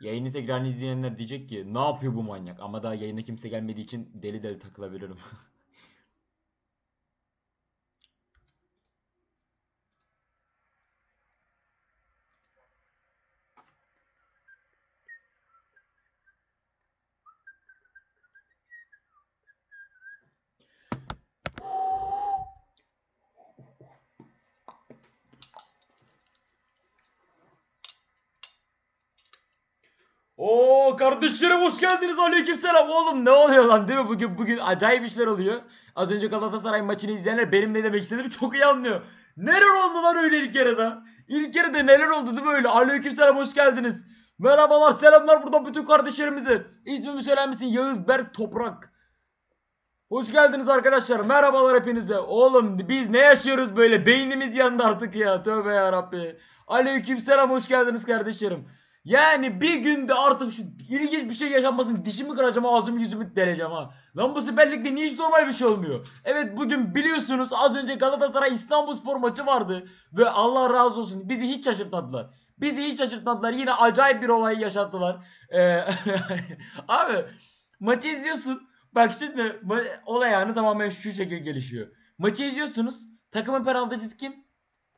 Yayını tekrar izleyenler diyecek ki ne yapıyor bu manyak? Ama daha yayına kimse gelmediği için deli deli takılabilirim. kardeşlerim hoş geldiniz. Aleykümselam. Oğlum ne oluyor lan değil mi? Bugün bugün acayip işler oluyor. Az önce Galatasaray maçını izleyenler benim ne demek istediğimi çok iyi anlıyor. Neler oldu lan öyle ilk yarıda? İlk yarıda neler oldu değil mi öyle? Aleykümselam hoş geldiniz. Merhabalar selamlar buradan bütün kardeşlerimize. İsmimi söyler misin? Yağız Berk Toprak. Hoş geldiniz arkadaşlar. Merhabalar hepinize. Oğlum biz ne yaşıyoruz böyle? Beynimiz yandı artık ya. Tövbe ya Rabbi. Aleykümselam hoş geldiniz kardeşlerim. Yani bir günde artık şu ilginç bir şey yaşanmasın dişimi kıracağım ağzımı yüzümü deleceğim ha. Lan bu Süper niye hiç normal bir şey olmuyor? Evet bugün biliyorsunuz az önce Galatasaray İstanbulspor maçı vardı. Ve Allah razı olsun bizi hiç şaşırtmadılar. Bizi hiç şaşırtmadılar. Yine acayip bir olay yaşattılar. Ee, abi maçı izliyorsun. Bak şimdi olay yani tamamen şu şekilde gelişiyor. Maçı izliyorsunuz. Takımın penaltıcısı kim?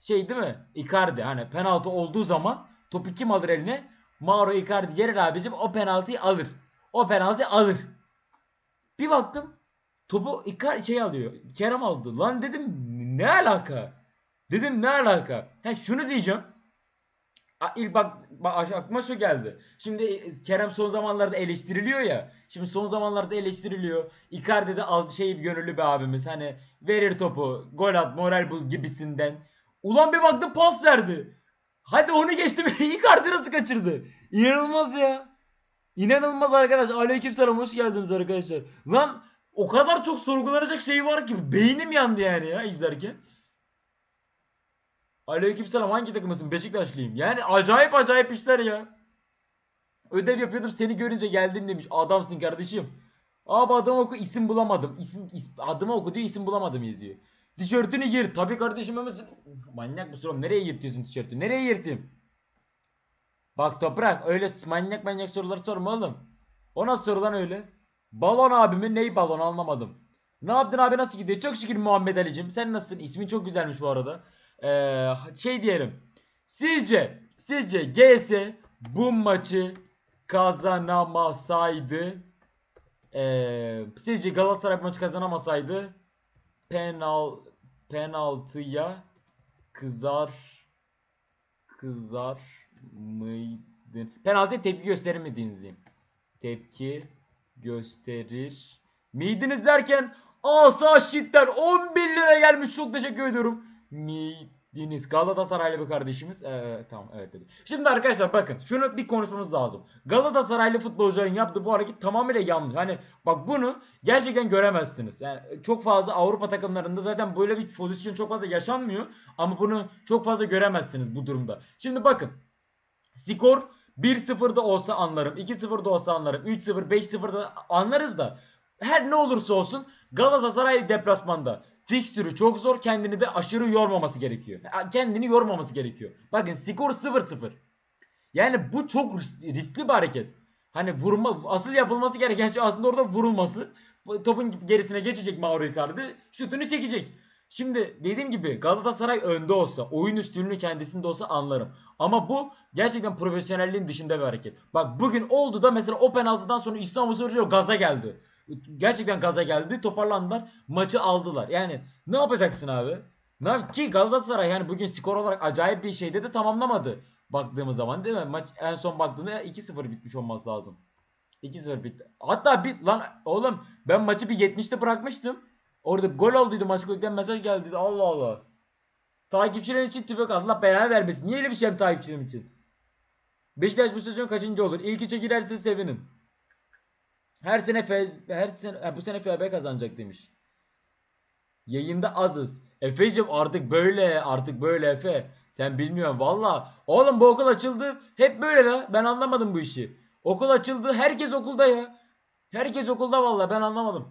Şey değil mi? Icardi. Hani penaltı olduğu zaman topu kim alır eline? Mauro Icardi gelir abicim o penaltıyı alır. O penaltıyı alır. Bir baktım topu Icardi şey alıyor. Kerem aldı. Lan dedim ne alaka? Dedim ne alaka? He şunu diyeceğim. İlk bak, bak aklıma şu geldi. Şimdi e, Kerem son zamanlarda eleştiriliyor ya. Şimdi son zamanlarda eleştiriliyor. Icardi de al şey gönüllü bir abimiz. Hani verir topu, gol at, moral bul gibisinden. Ulan bir baktım pas verdi. Hadi onu geçtim. Icardi nasıl kaçırdı? İnanılmaz ya. İnanılmaz arkadaş. Aleykümselam hoş geldiniz arkadaşlar. Lan o kadar çok sorgulanacak şey var ki beynim yandı yani ya izlerken. Aleykümselam hangi takımısın? Beşiktaşlıyım. Yani acayip acayip işler ya. Ödev yapıyordum seni görünce geldim demiş. Adamsın kardeşim. Abi adam oku isim bulamadım. İsim, is, adımı oku diyor isim bulamadım yazıyor. Tişörtünü yırt. Tabii kardeşim mısın? Manyak mısın oğlum? Nereye yırtıyorsun tişörtü? Nereye yırtayım? Bak toprak öyle manyak manyak sorular sorma oğlum. O nasıl soru lan öyle? Balon abimin neyi balon anlamadım. Ne yaptın abi nasıl gidiyor? Çok şükür Muhammed Ali'cim. Sen nasılsın? İsmin çok güzelmiş bu arada. Ee, şey diyelim. Sizce, sizce GS bu maçı kazanamasaydı ee, sizce Galatasaray bu maçı kazanamasaydı penal penaltıya kızar kızar mıydın? Penaltıya tepki gösterir miydiniz. Tepki gösterir miydiniz derken asa şiddet 11 lira gelmiş çok teşekkür ediyorum. Miydiniz Galatasaraylı bir kardeşimiz. Ee, tamam evet dedi. Şimdi arkadaşlar bakın şunu bir konuşmamız lazım. Galatasaraylı futbolcuların yaptığı bu hareket tamamıyla yanlış. Hani bak bunu gerçekten göremezsiniz. Yani çok fazla Avrupa takımlarında zaten böyle bir pozisyon çok fazla yaşanmıyor. Ama bunu çok fazla göremezsiniz bu durumda. Şimdi bakın. Skor 1-0'da olsa anlarım. 2-0'da olsa anlarım. 3-0, 5-0'da anlarız da. Her ne olursa olsun Galatasaray deplasmanda. Fikstürü çok zor. Kendini de aşırı yormaması gerekiyor. Kendini yormaması gerekiyor. Bakın skor 0-0. Yani bu çok ris- riskli bir hareket. Hani vurma asıl yapılması gereken şey aslında orada vurulması. Topun gerisine geçecek Mauro Icardi. Şutunu çekecek. Şimdi dediğim gibi Galatasaray önde olsa, oyun üstünlüğü kendisinde olsa anlarım. Ama bu gerçekten profesyonelliğin dışında bir hareket. Bak bugün oldu da mesela o penaltıdan sonra İstanbul gaza geldi. Gerçekten gaza geldi. Toparlandılar. Maçı aldılar. Yani ne yapacaksın abi? Ne ki Galatasaray yani bugün skor olarak acayip bir şeyde de tamamlamadı. Baktığımız zaman değil mi? Maç en son baktığımda 2-0 bitmiş olması lazım. 2-0 bitti. Hatta bir lan oğlum ben maçı bir 70'te bırakmıştım. Orada gol olduydu maç golden mesaj geldi. Allah Allah. Takipçilerin için tüfek Allah belanı vermesin. Niye öyle bir şey yapayım takipçilerim için? Beşiktaş bu sezon kaçıncı olur? İlk üçe girerse sevinin. Her sene Fez, her sene bu sene FB kazanacak demiş. Yayında azız. Efe'cim artık böyle artık böyle Efe. Sen bilmiyorsun valla. Oğlum bu okul açıldı. Hep böyle la. Ben anlamadım bu işi. Okul açıldı. Herkes okulda ya. Herkes okulda valla ben anlamadım.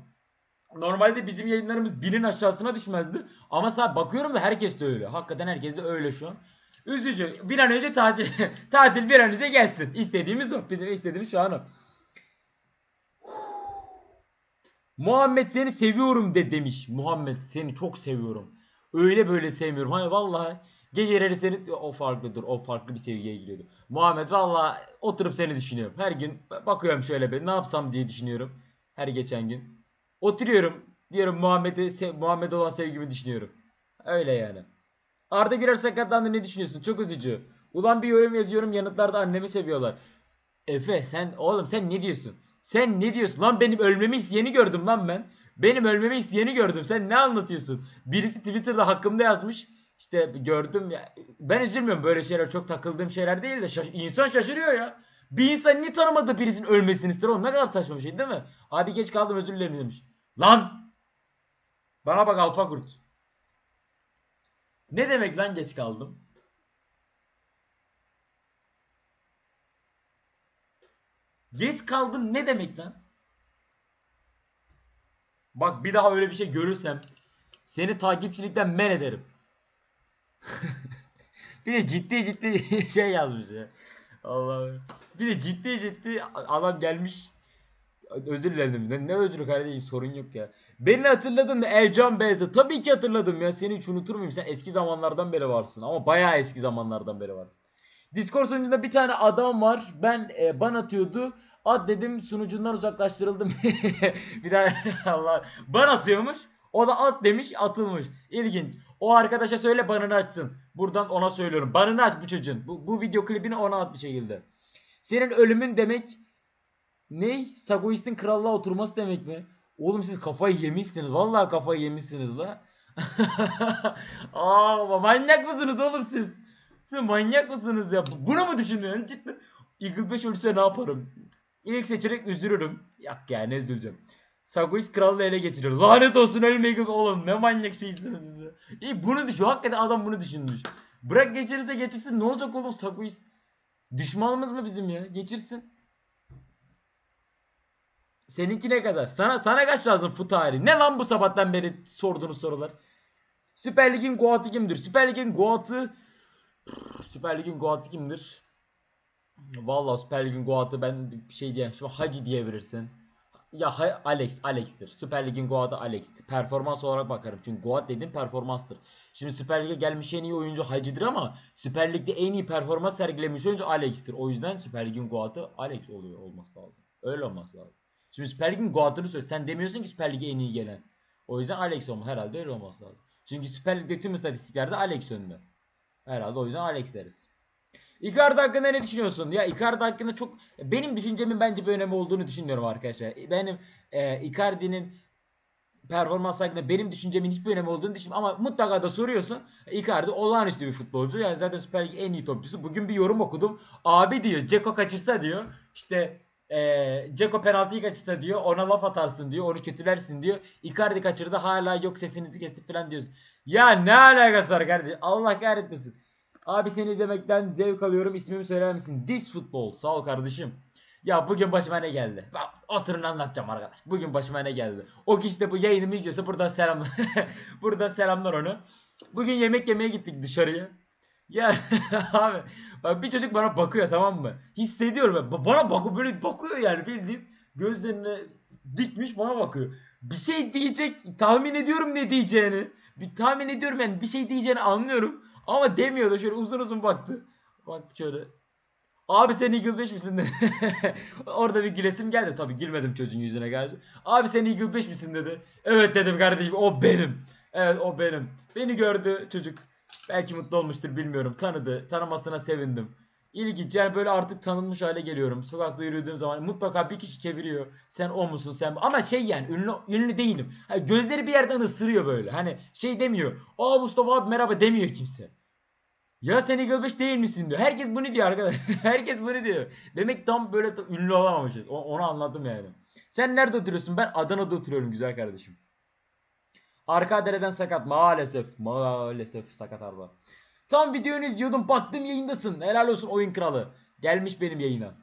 Normalde bizim yayınlarımız binin aşağısına düşmezdi. Ama sadece bakıyorum da herkes de öyle. Hakikaten herkes de öyle şu an. Üzücü. Bir an önce tatil tatil bir an önce gelsin. İstediğimiz o. Bizim istediğimiz şu an o. Muhammed seni seviyorum de demiş. Muhammed seni çok seviyorum. Öyle böyle sevmiyorum. Hani vallahi geceleri seni o farklıdır. O farklı bir seviyeye giriyordu. Muhammed vallahi oturup seni düşünüyorum. Her gün bakıyorum şöyle bir ne yapsam diye düşünüyorum. Her geçen gün. Oturuyorum. Diyorum Muhammed'e Muhammed'e olan sevgimi düşünüyorum. Öyle yani. Arda Güler sakatlandı ne düşünüyorsun? Çok üzücü. Ulan bir yorum yazıyorum yanıtlarda annemi seviyorlar. Efe sen oğlum sen ne diyorsun? Sen ne diyorsun? Lan benim ölmemi isteyeni gördüm lan ben. Benim ölmemi isteyeni gördüm. Sen ne anlatıyorsun? Birisi Twitter'da hakkımda yazmış. İşte gördüm ya. Ben üzülmüyorum böyle şeyler çok takıldığım şeyler değil de şaş- insan şaşırıyor ya. Bir insan niye tanımadığı birisinin ölmesini ister oğlum ne kadar saçma bir şey değil mi? Abi geç kaldım özür dilerim demiş. Lan! Bana bak Alfa Kurt. Ne demek lan geç kaldım? Geç kaldım ne demek lan? Bak bir daha öyle bir şey görürsem seni takipçilikten men ederim. bir de ciddi ciddi şey yazmış ya. Allah'ım. Bir de ciddi ciddi adam gelmiş. Özür dilerim. Ne, ne özrü kardeşim sorun yok ya. Beni hatırladın mı Ercan Beyaz'ı? Tabii ki hatırladım ya. Seni hiç unutur muyum? Sen eski zamanlardan beri varsın. Ama bayağı eski zamanlardan beri varsın. Discord sunucunda bir tane adam var. Ben e, ban atıyordu. At dedim sunucundan uzaklaştırıldım. bir daha Allah ban atıyormuş. O da at demiş atılmış. İlginç. O arkadaşa söyle banını açsın. Buradan ona söylüyorum. Banını aç bu çocuğun. Bu, bu video klibini ona at bir şekilde. Senin ölümün demek ne? Sagoist'in krallığa oturması demek mi? Oğlum siz kafayı yemişsiniz. Vallahi kafayı yemişsiniz la. Aa manyak mısınız oğlum siz? Siz manyak mısınız ya? Bunu mu düşünüyorsun? Cidden. Eagle 5 ölürse ne yaparım? İlk seçenek üzülürüm. Yok ya ne üzüleceğim. Sagoist krallığı ele geçiriyor. Lanet olsun ölüm Eagle. Oğlum ne manyak şeysiniz siz. İyi bunu düşün. Hakikaten adam bunu düşünmüş. Bırak geçirirse geçirsin. Ne olacak oğlum Sagoist? Düşmanımız mı bizim ya? Geçirsin. Seninki ne kadar? Sana sana kaç lazım fut tarihi? Ne lan bu sabahtan beri sorduğunuz sorular? Süper Lig'in Goat'ı kimdir? Süper Lig'in Goat'ı Süper Lig'in Goat'ı kimdir? Vallahi Süper Lig'in Goat'ı ben bir şey diyeyim. Şimdi Hacı diyebilirsin. Ya Alex, Alex'tir. Süper Lig'in Goat'ı Alex'tir. Performans olarak bakarım. Çünkü Goat dediğim performanstır. Şimdi Süper Lig'e gelmiş en iyi oyuncu Hacı'dır ama Süper Lig'de en iyi performans sergilemiş oyuncu Alex'tir. O yüzden Süper Lig'in Goat'ı Alex oluyor olması lazım. Öyle olması lazım. Şimdi Süper Lig'in Goat'ını söyle. Sen demiyorsun ki Süper Lig'e en iyi gelen. O yüzden Alex olma. Herhalde öyle olması lazım. Çünkü Süper Lig'de tüm istatistiklerde Alex önde. Herhalde o yüzden Alex deriz. Icardi hakkında ne düşünüyorsun? Ya Icardi hakkında çok benim düşüncemin bence bir önemi olduğunu düşünmüyorum arkadaşlar. Benim e, Icardi'nin performans hakkında benim düşüncemin hiçbir önemi olduğunu düşünmüyorum ama mutlaka da soruyorsun. Icardi olağanüstü bir futbolcu. Yani zaten Süper Lig en iyi topçusu. Bugün bir yorum okudum. Abi diyor Ceko kaçırsa diyor. İşte e, Ceko penaltıyı kaçırsa diyor. Ona laf atarsın diyor. Onu kötülersin diyor. Icardi kaçırdı hala yok sesinizi kestik falan diyorsun. Ya ne alakası var kardeşim? Allah kahretmesin. Abi seni izlemekten zevk alıyorum. İsmimi söyler misin? This Football. Sağ ol kardeşim. Ya bugün başıma ne geldi? Bak, oturun anlatacağım arkadaş. Bugün başıma ne geldi? O kişi de bu yayınımı izliyorsa buradan selamlar. buradan selamlar onu. Bugün yemek yemeye gittik dışarıya. Ya abi bak bir çocuk bana bakıyor tamam mı? Hissediyorum ben. Ba- Bana bakıyor böyle bakıyor yani bildiğin gözlerine dikmiş bana bakıyor. Bir şey diyecek tahmin ediyorum ne diyeceğini. Bir tahmin ediyorum yani bir şey diyeceğini anlıyorum. Ama demiyor da şöyle uzun uzun baktı. Baktı şöyle. Abi sen Eagle 5 misin. Orada bir gülesim geldi. Tabii gülmedim çocuğun yüzüne karşı. Abi sen Eagle 5 misin dedi. Evet dedim kardeşim o benim. Evet o benim. Beni gördü çocuk. Belki mutlu olmuştur bilmiyorum. Tanıdı. Tanımasına sevindim. İlginç yani böyle artık tanınmış hale geliyorum. Sokakta yürüdüğüm zaman mutlaka bir kişi çeviriyor. Sen o musun sen? Ama şey yani ünlü ünlü değilim. Hani gözleri bir yerden ısırıyor böyle. Hani şey demiyor. Aa Mustafa abi merhaba demiyor kimse. Ya sen Eagle 5 değil misin diyor. Herkes bunu diyor arkadaş. Herkes bunu diyor. Demek tam böyle ünlü olamamışız. O- onu anladım yani. Sen nerede oturuyorsun? Ben Adana'da oturuyorum güzel kardeşim. Arka dereden sakat maalesef. Maalesef sakat Arda. Tam videonu izliyordum baktım yayındasın. Helal olsun oyun kralı. Gelmiş benim yayına.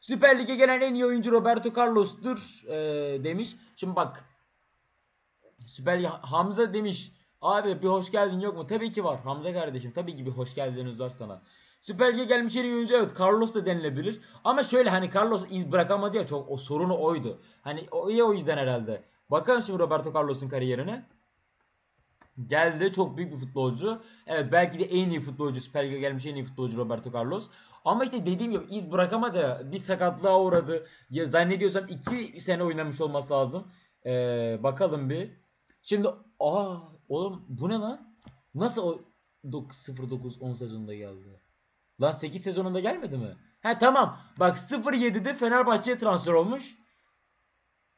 Süper Lig'e gelen en iyi oyuncu Roberto Carlos'tur ee, demiş. Şimdi bak. Süper Lig Hamza demiş. Abi bir hoş geldin yok mu? Tabii ki var. Hamza kardeşim tabii ki bir hoş geldiniz var sana. Süper Lig'e gelmiş en iyi oyuncu evet Carlos da denilebilir. Ama şöyle hani Carlos iz bırakamadı ya çok o sorunu oydu. Hani o o yüzden herhalde. Bakalım şimdi Roberto Carlos'un kariyerine. Geldi çok büyük bir futbolcu. Evet belki de en iyi futbolcu Süper Lig'e gelmiş en iyi futbolcu Roberto Carlos. Ama işte dediğim gibi iz bırakamadı. Bir sakatlığa uğradı. Ya zannediyorsam 2 sene oynamış olması lazım. Ee, bakalım bir. Şimdi aa oğlum bu ne lan? Nasıl o 09-10 sezonunda geldi? Lan 8 sezonunda gelmedi mi? He tamam. Bak 07'de Fenerbahçe'ye transfer olmuş.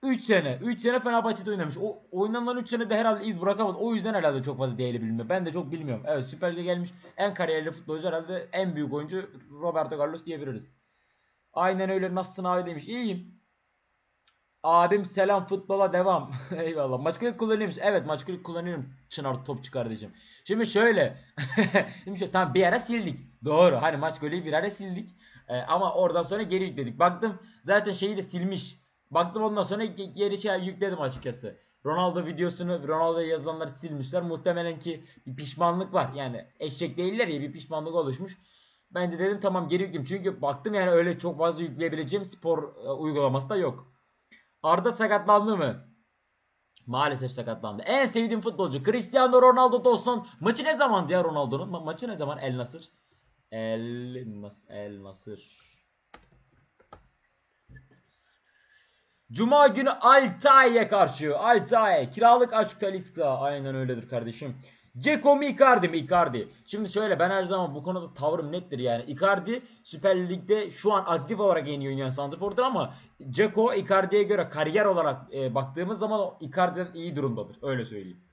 3 sene. 3 sene Fenerbahçe'de oynamış. O oynanan 3 senede herhalde iz bırakamadı. O yüzden herhalde çok fazla değeri bilinmiyor. Ben de çok bilmiyorum. Evet Süper Lig'e gelmiş en kariyerli futbolcu herhalde en büyük oyuncu Roberto Carlos diyebiliriz. Aynen öyle nasılsın abi demiş. İyiyim. Abim selam futbola devam. Eyvallah. Maç kulüp kullanıyormuş. Evet maç kulüp kullanıyorum. Çınar topçu kardeşim. Şimdi şöyle. Şimdi şöyle, tamam bir ara sildik. Doğru. Hani maç golü bir ara sildik. Ee, ama oradan sonra geri yükledik. Baktım zaten şeyi de silmiş. Baktım ondan sonra ge- geri şey yükledim açıkçası. Ronaldo videosunu Ronaldo'ya yazılanları silmişler. Muhtemelen ki bir pişmanlık var. Yani eşek değiller ya bir pişmanlık oluşmuş. Ben de dedim tamam geri yükleyeyim. Çünkü baktım yani öyle çok fazla yükleyebileceğim spor e, uygulaması da yok. Arda sakatlandı mı? Maalesef sakatlandı. En sevdiğim futbolcu Cristiano Ronaldo Dawson. Maçı ne zamandı ya Ronaldo'nun? Ma- maçı ne zaman? El Nasır. El Nas El Nasır. Cuma günü Altay'e karşı. Altay. Kiralık aşk Taliska. Aynen öyledir kardeşim. Ceko mu Icardi mi? Icardi. Şimdi şöyle ben her zaman bu konuda tavrım nettir yani. Icardi Süper Lig'de şu an aktif olarak en iyi oynayan santrfordur ama Ceko Icardi'ye göre kariyer olarak e, baktığımız zaman o Icardi'den iyi durumdadır. Öyle söyleyeyim.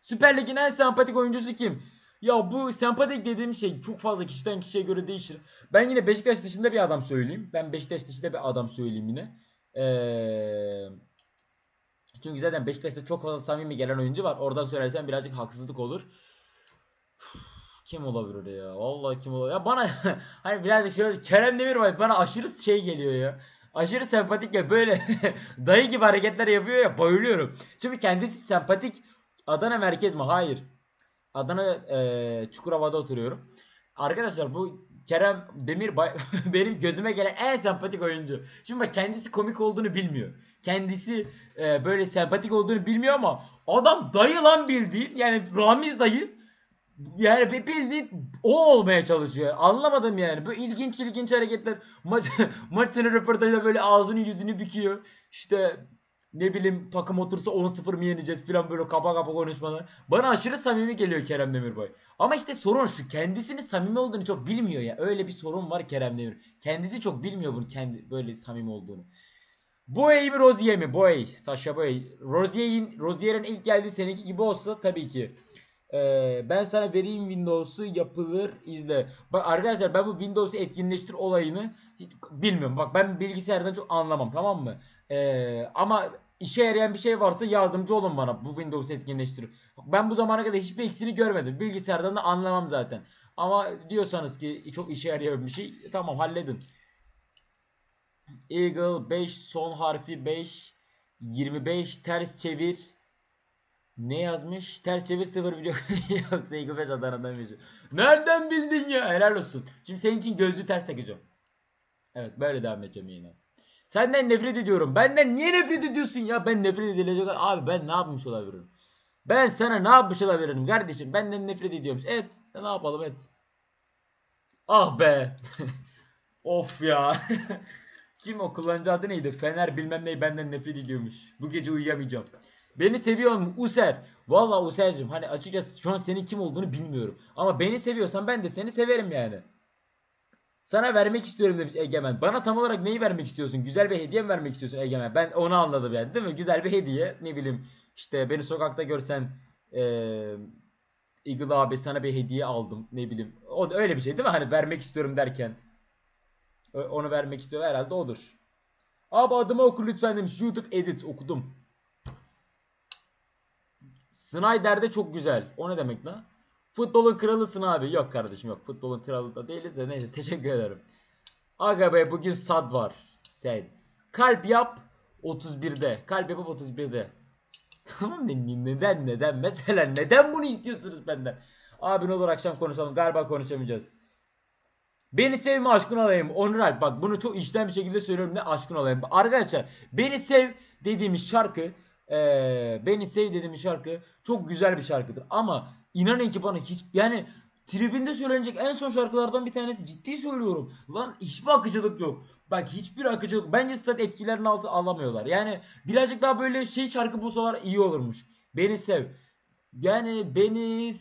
Süper Lig'in en sempatik oyuncusu kim? Ya bu sempatik dediğim şey çok fazla kişiden kişiye göre değişir. Ben yine Beşiktaş dışında bir adam söyleyeyim. Ben Beşiktaş dışında bir adam söyleyeyim yine. Ee, çünkü zaten Beşiktaş'ta çok fazla samimi gelen oyuncu var. Oradan söylersem birazcık haksızlık olur. Kim olabilir ya? Vallahi kim olabilir? Ya bana hani birazcık şöyle Kerem Demirbay bana aşırı şey geliyor ya. Aşırı sempatik ya böyle dayı gibi hareketler yapıyor ya bayılıyorum. Şimdi kendisi sempatik Adana merkez mi? Hayır. Adana eee Çukurova'da oturuyorum. Arkadaşlar bu Kerem Demirbay benim gözüme gelen en sempatik oyuncu. Şimdi bak kendisi komik olduğunu bilmiyor. Kendisi eee, böyle sempatik olduğunu bilmiyor ama adam dayı lan bildiğin yani Ramiz dayı yani bildiğin o olmaya çalışıyor. Anlamadım yani. Bu ilginç ilginç hareketler. Maç maçın röportajda böyle ağzını yüzünü büküyor. İşte ne bileyim takım otursa 10-0 mı yeneceğiz falan böyle kapa kapa konuşmalar. Bana aşırı samimi geliyor Kerem Demirbay. Ama işte sorun şu kendisinin samimi olduğunu çok bilmiyor ya. Öyle bir sorun var Kerem Demir. Kendisi çok bilmiyor bunu kendi böyle samimi olduğunu. Boey mi Rozier mi? Boey. Sasha Boey. Rozier'in Rozier'in ilk geldiği seneki gibi olsa tabii ki. Ee, ben sana vereyim Windows'u yapılır izle. Bak arkadaşlar ben bu Windows'u etkinleştir olayını hiç bilmiyorum. Bak ben bilgisayardan çok anlamam tamam mı? Ee, ama işe yarayan bir şey varsa yardımcı olun bana bu Windows'u etkinleştir. Ben bu zamana kadar hiçbir eksiğini görmedim. Bilgisayardan da anlamam zaten. Ama diyorsanız ki çok işe yarayan bir şey tamam halledin. Eagle 5 son harfi 5 25 ters çevir ne yazmış? Ters çevir 0 biliyor. Yoksa Eagle 5 Adana'dan şey. Nereden bildin ya? Helal olsun. Şimdi senin için gözlüğü ters takacağım. Evet böyle devam edeceğim yine. Senden nefret ediyorum. Benden niye nefret ediyorsun ya? Ben nefret edilecek. Abi ben ne yapmış olabilirim? Ben sana ne yapmış olabilirim kardeşim? Benden nefret ediyormuş. Evet. Ne yapalım et. Ah be. of ya. Kim o kullanıcı adı neydi? Fener bilmem neyi benden nefret ediyormuş. Bu gece uyuyamayacağım. Beni seviyor mu? User. Valla User'cim hani açıkçası şu an senin kim olduğunu bilmiyorum. Ama beni seviyorsan ben de seni severim yani. Sana vermek istiyorum demiş Egemen. Bana tam olarak neyi vermek istiyorsun? Güzel bir hediye mi vermek istiyorsun Egemen? Ben onu anladım yani değil mi? Güzel bir hediye. Ne bileyim işte beni sokakta görsen eee Eagle abi sana bir hediye aldım. Ne bileyim. O da öyle bir şey değil mi? Hani vermek istiyorum derken. Onu vermek istiyor herhalde odur. Abi adımı oku lütfen demiş. YouTube edit okudum. Snyder'de çok güzel. O ne demek lan? Futbolun kralısın abi. Yok kardeşim yok. Futbolun kralı da değiliz de neyse teşekkür ederim. Aga be bugün sad var. Sad. Kalp yap 31'de. Kalp yapıp 31'de. Tamam? Neden neden? Mesela neden bunu istiyorsunuz benden? Abi ne olur akşam konuşalım. Galiba konuşamayacağız. Beni sevme aşkın olayım. Onur Alp bak bunu çok içten bir şekilde söylüyorum ne aşkın olayım. Arkadaşlar beni sev dediğimiz şarkı eee, beni sev dediğimiz şarkı çok güzel bir şarkıdır. Ama inanın ki bana hiç yani tribinde söylenecek en son şarkılardan bir tanesi ciddi söylüyorum. Lan hiçbir akıcılık yok. Bak hiçbir akıcılık. Bence stat etkilerini altı alamıyorlar. Yani birazcık daha böyle şey şarkı bulsalar iyi olurmuş. Beni sev. Yani beni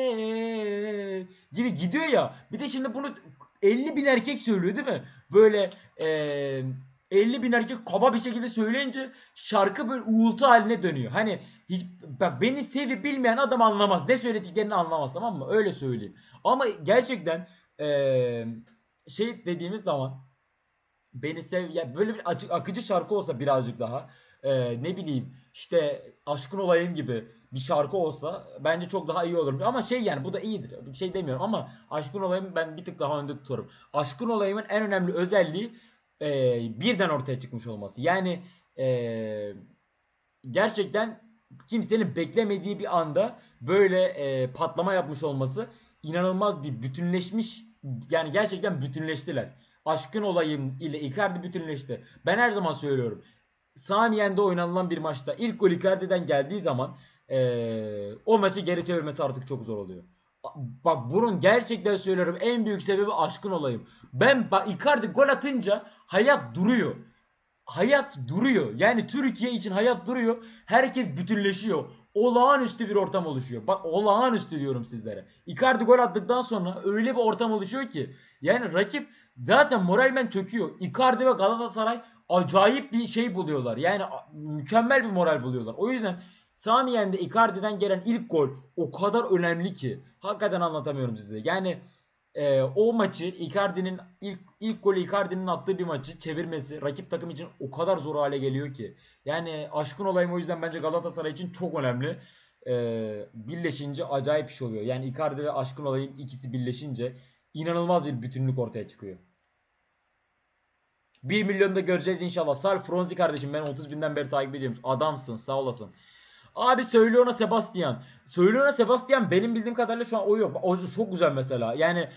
sev gibi gidiyor ya. Bir de şimdi bunu 50 bin erkek söylüyor değil mi? Böyle eee 50 bin erkek kaba bir şekilde söyleyince şarkı böyle uğultu haline dönüyor. Hani hiç, bak beni sevi bilmeyen adam anlamaz. Ne söylediklerini anlamaz tamam mı? Öyle söyleyeyim. Ama gerçekten eee, şey dediğimiz zaman beni sev ya böyle bir açık akıcı şarkı olsa birazcık daha eee, ne bileyim işte aşkın olayım gibi bir şarkı olsa bence çok daha iyi olur. Ama şey yani bu da iyidir. Bir şey demiyorum ama aşkın olayım ben bir tık daha önde tutarım. Aşkın olayımın en önemli özelliği eee, birden ortaya çıkmış olması. Yani eee, gerçekten kimsenin beklemediği bir anda böyle eee, patlama yapmış olması inanılmaz bir bütünleşmiş yani gerçekten bütünleştiler. Aşkın olayım ile Icardi bütünleşti. Ben her zaman söylüyorum. Saniye'nde oynanılan bir maçta ilk gol Icardi'den geldiği zaman eee, o maçı geri çevirmesi artık çok zor oluyor. Bak bunun gerçekten söylüyorum en büyük sebebi aşkın olayım. Ben bak Icardi gol atınca hayat duruyor. Hayat duruyor. Yani Türkiye için hayat duruyor. Herkes bütünleşiyor. Olağanüstü bir ortam oluşuyor. Bak olağanüstü diyorum sizlere. Icardi gol attıktan sonra öyle bir ortam oluşuyor ki. Yani rakip zaten moralmen çöküyor. Icardi ve Galatasaray acayip bir şey buluyorlar. Yani mükemmel bir moral buluyorlar. O yüzden Samiyen'de Icardi'den gelen ilk gol o kadar önemli ki. Hakikaten anlatamıyorum size. Yani e, o maçı Icardi'nin ilk ilk golü Icardi'nin attığı bir maçı çevirmesi rakip takım için o kadar zor hale geliyor ki. Yani aşkın olayım o yüzden bence Galatasaray için çok önemli. E, birleşince acayip iş oluyor. Yani Icardi ve aşkın olayım ikisi birleşince inanılmaz bir bütünlük ortaya çıkıyor. 1 milyonu da göreceğiz inşallah. Sal Fronzi kardeşim ben 30 binden beri takip ediyorum. Adamsın sağ olasın. Abi söyle ona Sebastian. Söyle ona Sebastian benim bildiğim kadarıyla şu an o yok. O çok güzel mesela. Yani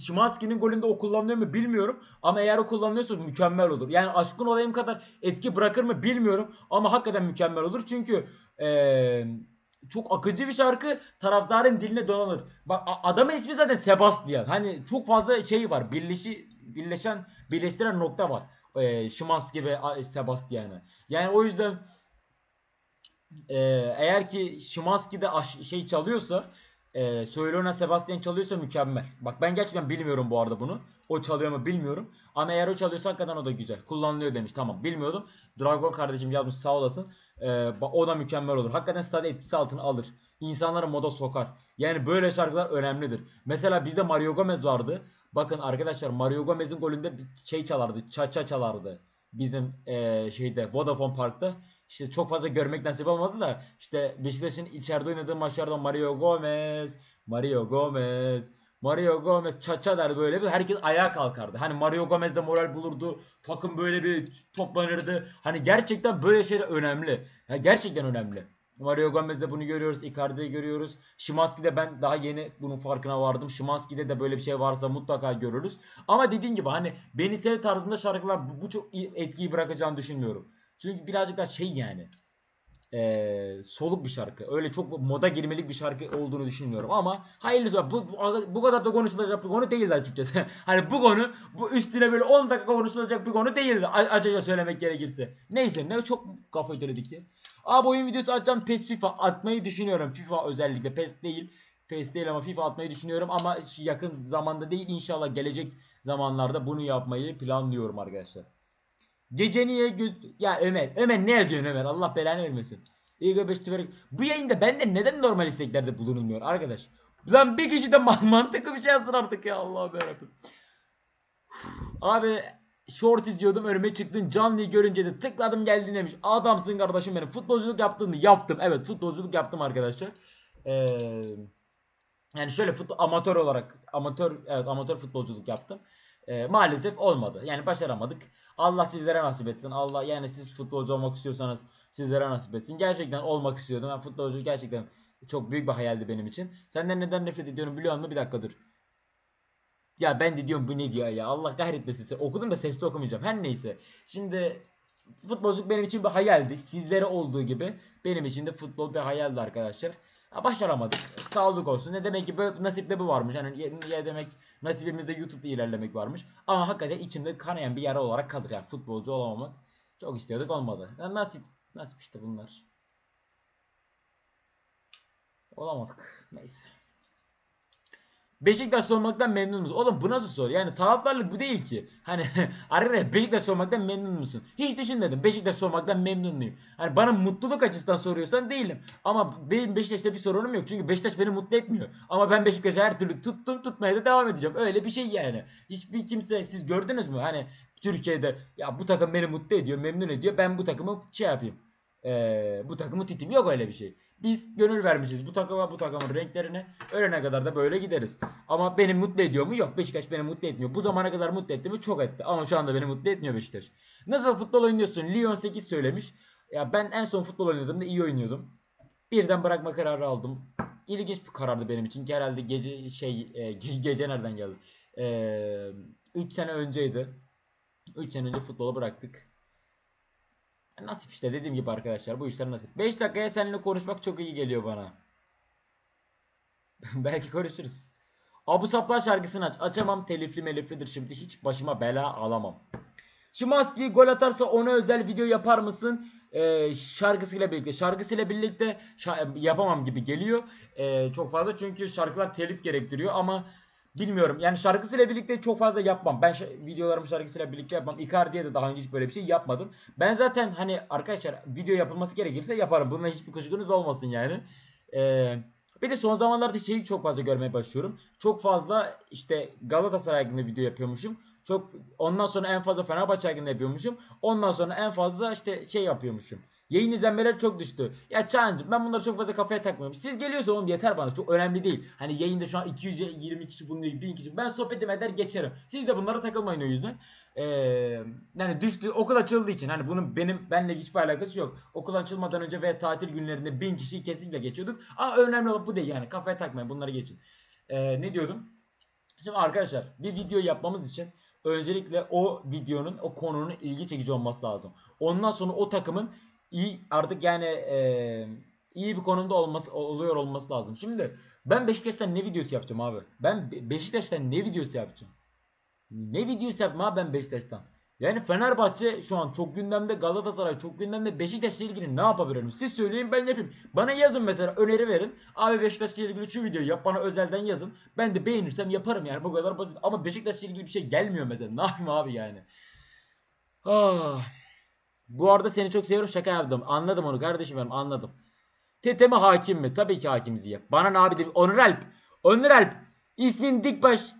Şimanski'nin golünde o kullanılıyor mu bilmiyorum. Ama eğer o kullanılıyorsa mükemmel olur. Yani aşkın olayım kadar etki bırakır mı bilmiyorum. Ama hakikaten mükemmel olur. Çünkü eee, çok akıcı bir şarkı taraftarın diline dolanır. Bak adamın ismi zaten Sebastian. Hani çok fazla şey var. Birleşi, birleşen, birleştiren nokta var. Eee Şimanski ve Sebastian'ı. Yani o yüzden ee, eğer ki Şimanski de şey çalıyorsa e, Söylona Sebastian çalıyorsa mükemmel. Bak ben gerçekten bilmiyorum bu arada bunu. O çalıyor mu bilmiyorum. Ama eğer o çalıyorsa hakikaten o da güzel. Kullanılıyor demiş. Tamam bilmiyordum. Dragon kardeşim yazmış sağ olasın. Ba- o da mükemmel olur. Hakikaten stadı etkisi altına alır. İnsanları moda sokar. Yani böyle şarkılar önemlidir. Mesela bizde Mario Gomez vardı. Bakın arkadaşlar Mario Gomez'in golünde şey çalardı. Cha-cha çalardı. Bizim e, şeyde Vodafone Park'ta işte çok fazla görmek nasip olmadı da işte Beşiktaş'ın içeride oynadığı maçlarda Mario Gomez, Mario Gomez, Mario Gomez çaça derdi böyle bir herkes ayağa kalkardı. Hani Mario Gomez de moral bulurdu. Takım böyle bir toplanırdı. Hani gerçekten böyle şeyler önemli. Ya gerçekten önemli. Mario Gomez'de bunu görüyoruz. Icardi'yi görüyoruz. Şimanski'de ben daha yeni bunun farkına vardım. Şimanski'de de böyle bir şey varsa mutlaka görürüz. Ama dediğim gibi hani beni sev tarzında şarkılar bu, çok iyi etkiyi bırakacağını düşünmüyorum. Çünkü birazcık daha şey yani eee, soluk bir şarkı. Öyle çok moda girmelik bir şarkı olduğunu düşünmüyorum ama hayırlısı bu, bu, bu kadar da konuşulacak bir konu değildi açıkçası. hani bu konu bu üstüne böyle 10 dakika konuşulacak bir konu değildi. A- Acıca söylemek gerekirse. Neyse ne çok kafa öteledik ya. Abi oyun videosu atacağım PES FIFA atmayı düşünüyorum. FIFA özellikle PES değil. PES değil ama FIFA atmayı düşünüyorum ama yakın zamanda değil inşallah gelecek zamanlarda bunu yapmayı planlıyorum arkadaşlar. Gece niye gö- Ya Ömer, Ömer ne yazıyorsun Ömer? Allah belanı vermesin. Tüverek. Bu yayında benden neden normal isteklerde bulunulmuyor arkadaş? Lan bir kişi de ma- mantıklı bir şey yazsın artık ya Allah'ım yarabbim. Abi short izliyordum önüme çıktın canlıyı görünce de tıkladım geldin demiş. Adamsın kardeşim benim. Futbolculuk yaptın mı? Yaptım. Evet futbolculuk yaptım arkadaşlar. Eee yani şöyle futbol amatör olarak amatör evet amatör futbolculuk yaptım. Ee, maalesef olmadı. Yani başaramadık. Allah sizlere nasip etsin. Allah yani siz futbolcu olmak istiyorsanız sizlere nasip etsin. Gerçekten olmak istiyordum. Ben futbolcu gerçekten çok büyük bir hayaldi benim için. Senden neden nefret ediyorum biliyor musun? Bir dakika dur. Ya ben de diyorum bu ne diyor ya. Allah kahretmesin. seni. Okudum da sesli okumayacağım. Her neyse. Şimdi futbolculuk benim için bir hayaldi. Sizlere olduğu gibi benim için de futbol bir hayaldi arkadaşlar. Başaramadık. Sağlık olsun. Ne demek ki böyle nasipte bu varmış. Hani ya, ya demek nasibimizde YouTube'da ilerlemek varmış. Ama hakikaten içimde kanayan bir yara olarak kalır. Yani futbolcu olamamak çok istiyorduk olmadı. Ya nasip nasip işte bunlar. Olamadık. Neyse. Beşiktaşlı olmaktan memnun musun? Oğlum bu nasıl soru? Yani taraftarlık bu değil ki. Hani arkadaşlar Beşiktaşlı olmaktan memnun musun? Hiç düşünmedim. Beşiktaşlı olmaktan memnun muyum? Hani bana mutluluk açısından soruyorsan değilim. Ama benim Beşiktaş'ta bir sorunum yok. Çünkü Beşiktaş beni mutlu etmiyor. Ama ben Beşiktaş'ı her türlü tuttum tutmaya da devam edeceğim. Öyle bir şey yani. Hiçbir kimse siz gördünüz mü? Hani Türkiye'de ya bu takım beni mutlu ediyor, memnun ediyor. Ben bu takımı şey yapayım. Ee, bu takımı tutayım. Yok öyle bir şey. Biz gönül vermişiz bu takıma bu takımın renklerine. Ölene kadar da böyle gideriz. Ama beni mutlu ediyor mu? Yok. Beşiktaş beni mutlu etmiyor. Bu zamana kadar mutlu etti mi? Çok etti. Ama şu anda beni mutlu etmiyor Beşiktaş. Nasıl futbol oynuyorsun? Lyon 8 söylemiş. Ya ben en son futbol oynadığımda iyi oynuyordum. Birden bırakma kararı aldım. İlginç bir karardı benim için. Ki herhalde gece şey e, ge- gece nereden geldi? 3 sene önceydi. 3 sene önce futbolu bıraktık. Nasip işte dediğim gibi arkadaşlar bu işler nasip. 5 dakikaya seninle konuşmak çok iyi geliyor bana. Belki konuşuruz. Abu Saplar şarkısını aç. Açamam telifli meliflidir şimdi hiç başıma bela alamam. Şimanski gol atarsa ona özel video yapar mısın? Ee, şarkısıyla birlikte. Şarkısıyla birlikte şa- yapamam gibi geliyor. Ee, çok fazla çünkü şarkılar telif gerektiriyor ama bilmiyorum. Yani şarkısıyla birlikte çok fazla yapmam. Ben videolarımı şarkısıyla birlikte yapmam. Icardi'ye de daha önce hiç böyle bir şey yapmadım. Ben zaten hani arkadaşlar video yapılması gerekirse yaparım. Bununla hiçbir kuşkunuz olmasın yani. Ee, bir de son zamanlarda şeyi çok fazla görmeye başlıyorum. Çok fazla işte Galatasaray hakkında video yapıyormuşum. Çok ondan sonra en fazla Fenerbahçe hakkında yapıyormuşum. Ondan sonra en fazla işte şey yapıyormuşum. Yayın izlenmeleri çok düştü. Ya Çağancım ben bunları çok fazla kafaya takmıyorum. Siz geliyorsa oğlum yeter bana. Çok önemli değil. Hani yayında şu an 220 kişi bulunuyor, 1000 kişi. Ben sohbet eder geçerim. Siz de bunlara takılmayın o yüzden. Ee, yani düştü okul açıldığı için hani bunun benim benle hiçbir alakası yok. Okul açılmadan önce ve tatil günlerinde 1000 kişiyi kesinlikle geçiyorduk. Ama önemli olan bu değil yani. Kafaya takmayın bunları geçin. Ee, ne diyordum? Şimdi arkadaşlar bir video yapmamız için öncelikle o videonun o konunun ilgi çekici olması lazım. Ondan sonra o takımın iyi artık yani e, iyi bir konumda olması oluyor olması lazım. Şimdi ben Beşiktaş'tan ne videosu yapacağım abi? Ben Be- Beşiktaş'tan ne videosu yapacağım? Ne videosu yapma abi ben Beşiktaş'tan? Yani Fenerbahçe şu an çok gündemde, Galatasaray çok gündemde. Beşiktaş'la ilgili ne yapabilirim? Siz söyleyin ben yapayım. Bana yazın mesela öneri verin. Abi Beşiktaş'la ilgili şu videoyu yap bana özelden yazın. Ben de beğenirsem yaparım yani bu kadar basit. Ama Beşiktaş'la ilgili bir şey gelmiyor mesela. Ne yapayım abi yani? Ah. Bu arada seni çok seviyorum şaka yaptım. Anladım onu kardeşim benim anladım. Tete mi hakim mi? Tabii ki hakimiz ya. Bana ne abi de Onur Alp. Onur Alp. İsmin Dikbaş.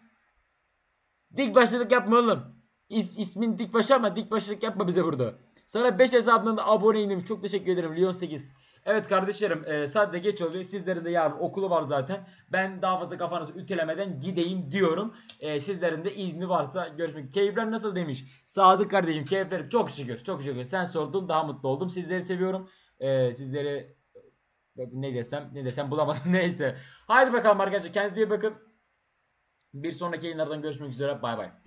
Dikbaşlılık yapma oğlum. İs, ismin Dikbaş ama Dikbaşlılık yapma bize burada. Sana 5 hesabından da aboneyim. Çok teşekkür ederim. Lyon 8. Evet kardeşlerim e, saat de geç oluyor. Sizlerin de yarın okulu var zaten. Ben daha fazla kafanızı ütülemeden gideyim diyorum. E, sizlerin de izni varsa görüşmek. Keyifler nasıl demiş. Sadık kardeşim keyiflerim çok şükür. Çok şükür. Sen sordun daha mutlu oldum. Sizleri seviyorum. E, sizleri ne desem ne desem bulamadım. Neyse. Haydi bakalım arkadaşlar kendinize iyi bakın. Bir sonraki yayınlardan görüşmek üzere. Bay bay.